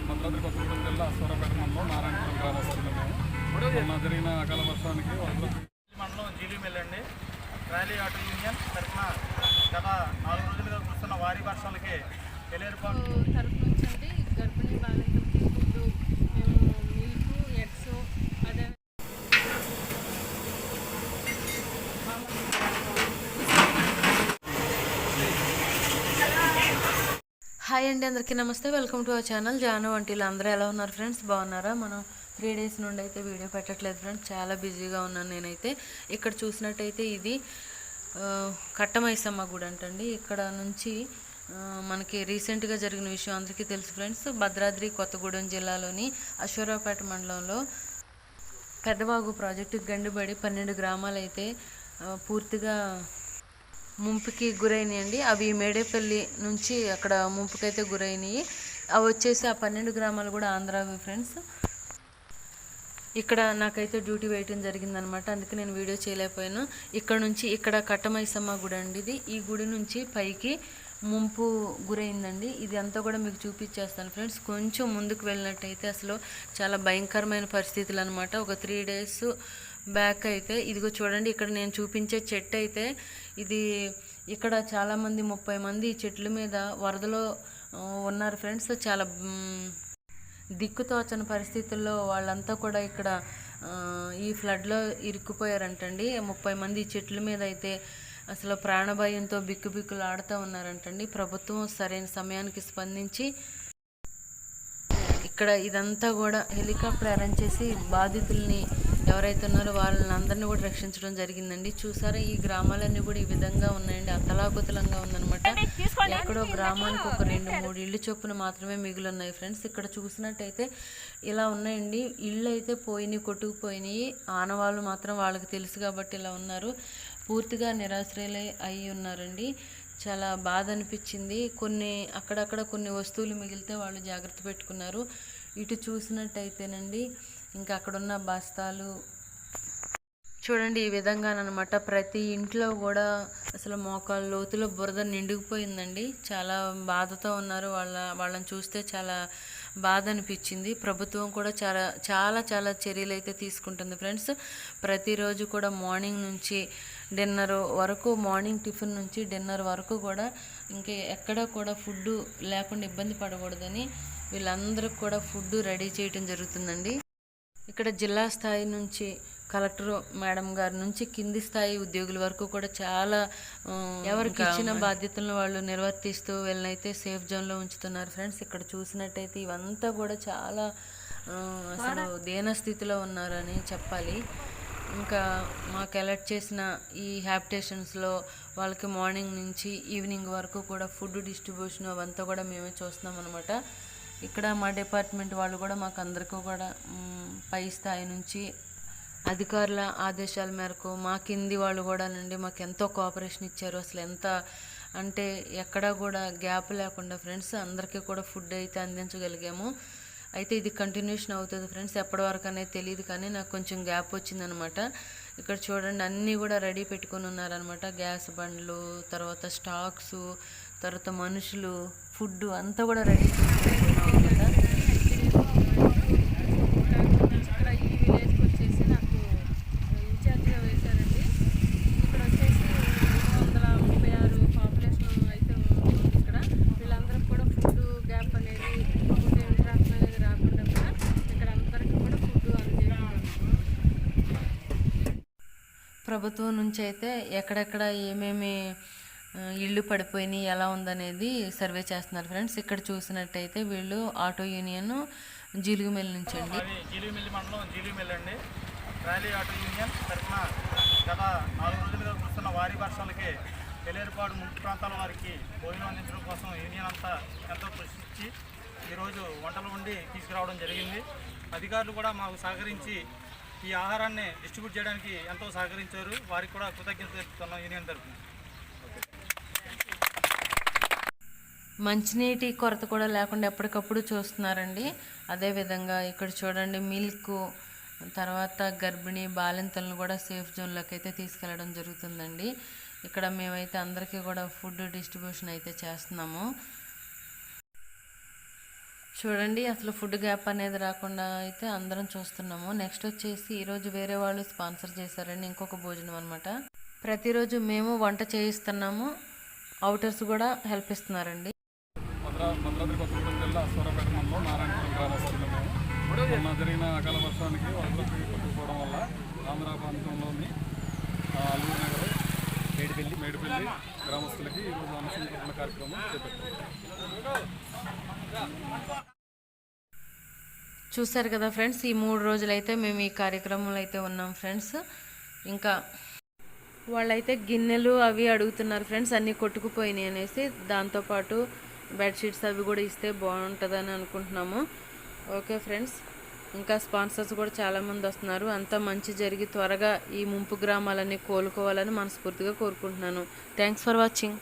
భద్రాద్రి కొత్తగూడెం జిల్లా సూరపేట మండలం నారాయణపురం గ్రామస్తులు మేము మొన్న జరిగిన అకాల వర్షానికి మండలం జీలీమిల్ అండి. ర్యాలీ ఆటో యూనియన్ తరఫున గత నాలుగు రోజులుగా కురుస్తున్న భారీ వర్షాలకి ఎలేరుపాటు తరపు నుంచి గర్భిణీ బాలింతలకి ఫుడ్ మేము మిల్క్ ఎగ్స్ అదే హాయ్ అండి అందరికీ నమస్తే. Welcome to our channel Janu వంటిలు అందరూ ఎలా ఉన్నారు ఫ్రెండ్స్? బాగున్నారా? మనం త్రీ డేస్ నుండి అయితే వీడియో పెట్టట్లేదు ఫ్రెండ్స్. చాలా బిజీగా ఉన్నాను నేనైతే. ఇక్కడ చూసినట్టయితే ఇది కట్టమైసమ్మ గుడి అంటండి. ఇక్కడ నుంచి మనకి రీసెంట్గా జరిగిన విషయం అందరికీ తెలుసు ఫ్రెండ్స్. భద్రాద్రి కొత్తగూడెం జిల్లాలోని అశ్వరావుపేట మండలంలో పెద్దవాగు ప్రాజెక్టు గండిబడి పన్నెండు గ్రామాలైతే పూర్తిగా ముంపుకి గురైనాయండి. అవి మేడేపల్లి నుంచి అక్కడ ముంపుకైతే గురైనాయి. అవి వచ్చేసి ఆ పన్నెండు గ్రామాలు కూడా ఆంధ్రావి ఫ్రెండ్స్. ఇక్కడ నాకైతే డ్యూటీ వేయటం జరిగిందనమాట. అందుకే నేను వీడియో చేయలేకపోయాను. ఇక్కడ నుంచి ఇక్కడ కట్టమైసమ్మ గుడి అండి ఇది. ఈ గుడి నుంచి పైకి ముంపు గురైందండి. ఇది అంతా కూడా మీకు చూపించేస్తాను ఫ్రెండ్స్. కొంచెం ముందుకు వెళ్ళినట్టయితే అసలు చాలా భయంకరమైన పరిస్థితులు అనమాట ఒక త్రీ డేస్ బ్యాక్ అయితే ఇదిగో చూడండి ఇక్కడ నేను చూపించే చెట్టు అయితే ఇది ఇక్కడ చాలామంది ముప్పై మంది చెట్ల మీద వరదలో ఉన్నారు ఫ్రెండ్స్. చాలా దిక్కుతోచని పరిస్థితుల్లో వాళ్ళంతా కూడా ఇక్కడ ఈ ఫ్లడ్లో ఇరుక్కుపోయారంటండి. ముప్పై మంది చెట్ల మీద అయితే అసలు ప్రాణభయంతో బిక్కుబిక్కులు ఆడుతూ ఉన్నారంటండి. ప్రభుత్వం సరైన సమయానికి స్పందించి ఇక్కడ ఇదంతా కూడా హెలికాప్టర్ అరేంజ్ చేసి బాధితుల్ని ఎవరైతే ఉన్నారో వాళ్ళని అందరినీ కూడా రక్షించడం జరిగిందండి. చూసారా ఈ గ్రామాలన్నీ కూడా ఈ విధంగా ఉన్నాయండి. అతలాకుతలంగా ఉందన్నమాట. ఎక్కడో గ్రామానికి ఒక రెండు మూడు ఇళ్ళు చొప్పున మాత్రమే మిగిలి ఉన్నాయి ఫ్రెండ్స్. ఇక్కడ చూసినట్టయితే ఇలా ఉన్నాయండి. ఇళ్ళు అయితే పోయినాయి కొట్టుకుపోయినాయి. ఆనవాళ్ళు మాత్రం వాళ్ళకి తెలుసు కాబట్టి ఇలా ఉన్నారు. పూర్తిగా నిరాశ్రయులై అయి ఉన్నారండి. చాలా బాధ అనిపించింది కొన్ని అక్కడక్కడ కొన్ని వస్తువులు మిగిలితే వాళ్ళు జాగ్రత్త పెట్టుకున్నారు. ఇటు చూసినట్టయితేనండి ఇంకా అక్కడున్న బస్తాలు. చూడండి ఈ విధంగానమాట ప్రతి ఇంట్లో కూడా అసలు మోకాలు లోతులో బురద నిండుకుపోయిందండి చాలా బాధతో ఉన్నారు. వాళ్ళ వాళ్ళని చూస్తే చాలా బాధ అనిపించింది ప్రభుత్వం కూడా చాలా చాలా చాలా చర్యలు అయితే తీసుకుంటుంది ఫ్రెండ్స్. ప్రతిరోజు కూడా మార్నింగ్ నుంచి డిన్నర్ వరకు మార్నింగ్ టిఫిన్ నుంచి డిన్నర్ వరకు కూడా ఇంకా ఎక్కడ కూడా ఫుడ్ లేకుండా ఇబ్బంది పడకూడదని వీళ్ళందరికీ కూడా ఫుడ్ రెడీ చేయటం జరుగుతుందండి. ఇక్కడ జిల్లా స్థాయి నుంచి కలెక్టర్ మేడం గారి నుంచి కింది స్థాయి ఉద్యోగుల వరకు కూడా చాలా ఎవరికి ఇచ్చిన బాధ్యతలను వాళ్ళు నిర్వర్తిస్తూ వీళ్ళనైతే సేఫ్ జోన్లో ఉంచుతున్నారు. ఫ్రెండ్స్ ఇక్కడ చూసినట్టయితే ఇవంతా కూడా చాలా అసలు దీన స్థితిలో ఉన్నారని చెప్పాలి. ఇంకా మాకు అలర్ట్ చేసిన ఈ హ్యాబిటేషన్స్లో వాళ్ళకి మార్నింగ్ నుంచి ఈవినింగ్ వరకు కూడా ఫుడ్ డిస్ట్రిబ్యూషన్ అవంతా కూడా మేమే చూస్తున్నాం అనమాట ఇక్కడ మా డిపార్ట్మెంట్ వాళ్ళు కూడా మాకు అందరికీ కూడా పై స్థాయి నుంచి అధికారుల ఆదేశాల మేరకు మా కింది వాళ్ళు కూడా నుండి మాకు ఎంతో కోఆపరేషన్ ఇచ్చారు. అసలు ఎంత అంటే ఎక్కడా కూడా గ్యాప్ లేకుండా ఫ్రెండ్స్ అందరికీ కూడా ఫుడ్ అయితే అందించగలిగాము. అయితే ఇది కంటిన్యూషన్ అవుతుంది ఫ్రెండ్స్. ఎప్పటి వరకు అనేది తెలియదు కానీ నాకు కొంచెం గ్యాప్ వచ్చిందనమాట. ఇక్కడ చూడండి అన్నీ కూడా రెడీ పెట్టుకొని ఉన్నారనమాట. గ్యాస్ బండ్లు తర్వాత స్టాక్స్ తర్వాత మనుషులు ఫుడ్ అంతా కూడా రెడీ చేసుకుంటున్నాం అనమాట ఇక్కడ ఈ విలేజ్కి వచ్చేసి నాకు ఇన్ఛార్జ్గా వేశారండి ఇక్కడ వచ్చేసి రెండు వందల ముప్పై ఆరు పాపులేషన్ అయితే ఉంది ఇక్కడ వీళ్ళందరికీ కూడా ఫుడ్ గ్యాప్ అనేది ఫుడ్ ఇంటరాక్షన్ అనేది రాకుండా కూడా ఇక్కడ అందరికీ కూడా ఫుడ్ అందజేయడం ప్రభుత్వం నుంచి అయితే ఎక్కడెక్కడ ఏమేమి ఇళ్ళు పడిపోయినాయి ఎలా ఉందనేది సర్వే చేస్తున్నారు ఫ్రెండ్స్. ఇక్కడ చూసినట్టయితే వీళ్ళు ఆటో యూనియన్ జీలుగుమెల్లి నుంచి అండి. జీలుగుమెల్లి మండలం జీలుగుమెల్లి అండి. ర్యాలీ ఆటో యూనియన్ తరఫున గత నాలుగు రోజులుగా కురుస్తున్న వారి వర్షాలకి ఎలేరుపాడు ముంపు ప్రాంతాల వారికి భోజనం అందించడం కోసం యూనియన్ అంతా ఎంతో కృషించి ఈరోజు వంటలు వండి తీసుకురావడం జరిగింది. అధికారులు కూడా మాకు సహకరించి ఈ ఆహారాన్ని డిస్ట్రిబ్యూట్ చేయడానికి ఎంతో సహకరించారు. వారికి కూడా కృతజ్ఞత తెలుపుతున్నాం యూనియన్ తరఫున. మంచినీటి కొరత కూడా లేకుండా ఎప్పటికప్పుడు చూస్తున్నారండి. అదేవిధంగా ఇక్కడ చూడండి మిల్క్ తర్వాత గర్భిణీ బాలింతలను కూడా సేఫ్ జోన్లోకి అయితే తీసుకెళ్ళడం జరుగుతుందండి. ఇక్కడ మేమైతే అందరికీ కూడా ఫుడ్ డిస్ట్రిబ్యూషన్ అయితే చేస్తున్నాము. చూడండి అసలు ఫుడ్ గ్యాప్ అనేది రాకుండా అయితే అందరం చూస్తున్నాము. నెక్స్ట్ వచ్చేసి ఈరోజు వేరే వాళ్ళు స్పాన్సర్ చేశారండి ఇంకొక భోజనం అనమాట ప్రతిరోజు మేము వంట చేయిస్తున్నాము. అవుటర్స్ కూడా హెల్ప్ ఇస్తున్నారండి. భద్రాద్రి కొత్తగూడెం జిల్లా సూరపేట మండలం నారాయణపురం గ్రామస్తులు మేము. మొన్న జరిగిన అకాల వర్షానికి వరదలకి కొట్టుకుపోవడం వల్ల ఆంధ్ర ప్రాంతంలోని అల్లూరు నగర్ మేడిపల్లి మేడిపల్లి గ్రామస్తులకి ఈరోజు అనుసరించిన కార్యక్రమం చేపట్టాం చూసారు కదా ఫ్రెండ్స్ ఈ మూడు రోజులైతే మేము ఈ కార్యక్రమంలో అయితే ఉన్నాం ఫ్రెండ్స్. ఇంకా వాళ్ళైతే గిన్నెలు అవి అడుగుతున్నారు ఫ్రెండ్స్ అన్నీ కొట్టుకుపోయినాయి అనేసి. దాంతోపాటు బెడ్షీట్స్ అవి కూడా ఇస్తే బాగుంటుందని అనుకుంటున్నాము. ఓకే ఫ్రెండ్స్ ఇంకా స్పాన్సర్స్ కూడా చాలామంది వస్తున్నారు. అంతా మంచి జరిగి త్వరగా ఈ ముంపు గ్రామాలన్నీ కోలుకోవాలని మనస్ఫూర్తిగా కోరుకుంటున్నాను. Thanks for watching.